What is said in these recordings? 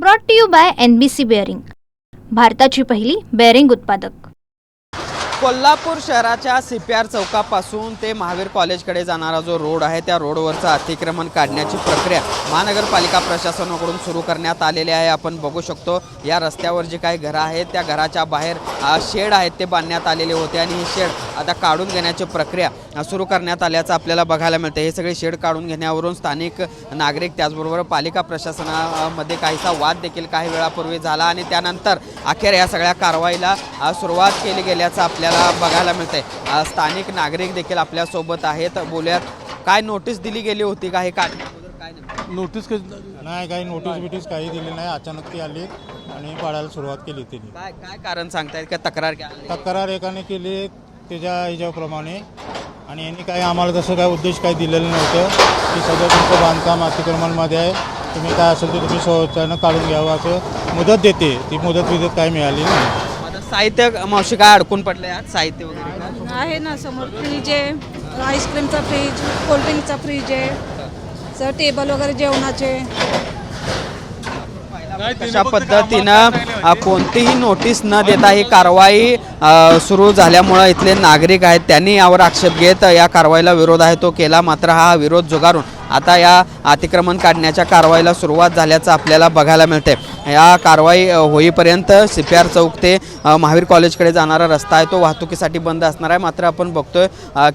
Brought to you by N B C bearing भारताची पहिली bearing उत्पादक. कोल्हापूर शहराच्या सी पी आर चौकापासून ते महावीर कॉलेजकडे जाणारा जो रोड आहे त्या रोडवरचं अतिक्रमण काढण्याची प्रक्रिया महानगरपालिका प्रशासनाकडून सुरू करण्यात आलेली आहे. आपण बघू शकतो या रस्त्यावर जे काही घरं आहेत त्या घराच्या बाहेर शेड आहेत ते बांधण्यात आलेले होते आणि ही शेड आता काढून घेण्याची प्रक्रिया सुरू करण्यात आल्याचं आपल्याला बघायला मिळतं. हे सगळे शेड काढून घेण्यावरून स्थानिक नागरिक त्याचबरोबर पालिका प्रशासनामध्ये काहीसा वाद देखील काही वेळापूर्वी झाला आणि त्यानंतर अखेर या सगळ्या कारवाईला सुरुवात केली गेल्याचं आपल्याला बघायला मिळते. स्थानिक नागरिक देखील आपल्यासोबत आहेत. बोलूयात काय नोटीस दिली गेली होती का हे काय नेमकं? नोटीस नाही काही नोटीस बिटीस काही दिली नाही. अचानक ती आली आणि पाडायला सुरुवात केली त्यांनी काय काय कारण सांगतायत का तक्रार काय तक्रार एकाने केली त्याच्या ह्याच्याप्रमाणे आणि यांनी काही आम्हाला तसं काय उद्देश काही दिलेलं नव्हतं. की सगळं तुमचं बांधकाम अतिक्रमणमध्ये आहे. तुम्ही काय असेल ते तुम्ही स्वतःनं काढून घ्यावं असं मुदत देते. ती मुदत विदत काही मिळाली नाही. साहित्य मावशी काय अडकून पडले आज साहित्य वगैरे काय? आहे ना समोर फ्रीज आहे आईस्क्रीमचा फ्रीज कोल्ड्रिंकचा फ्रीज आहे सर टेबल वगैरे जेवणाचे अशा पद्धतीनं कोणतीही नोटीस न देता ही कारवाई सुरू झाल्यामुळं इथले नागरिक आहेत त्यांनी यावर आक्षेप घेत या कारवाईला विरोध आहे तो केला मात्र हा विरोध जुगारून. आता या अतिक्रमण काढण्याच्या कारवाईला सुरुवात झाल्याचं आपल्याला बघायला मिळते या कारवाई होईपर्यंत सी पी आर चौक ते महावीर कॉलेजकडे जाणारा रस्ता आहे तो वाहतुकीसाठी बंद असणार आहे. मात्र आपण बघतोय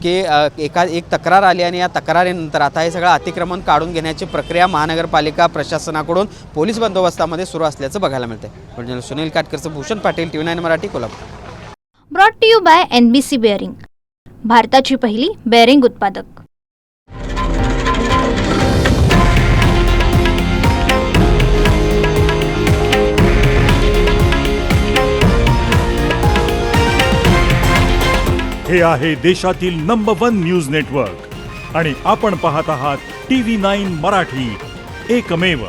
की एका एक तक्रार आली आणि या तक्रारीनंतर आता हे सगळं अतिक्रमण काढून घेण्याची प्रक्रिया महानगरपालिका प्रशासनाकडून पोलीस बंदोबस्तामध्ये सुरू असल्याचं बघायला मिळते म्हणजे Sunil काटकरचं Bhushan Patil T V nine Marathi Kolhapur. Brought to you by N B C bearing भारताची पहिली बेअरिंग उत्पादक. हे आहे देशातील नंबर वन न्यूज नेटवर्क आणि आपण पाहत आहात टी व्ही नाईन मराठी. एकमेव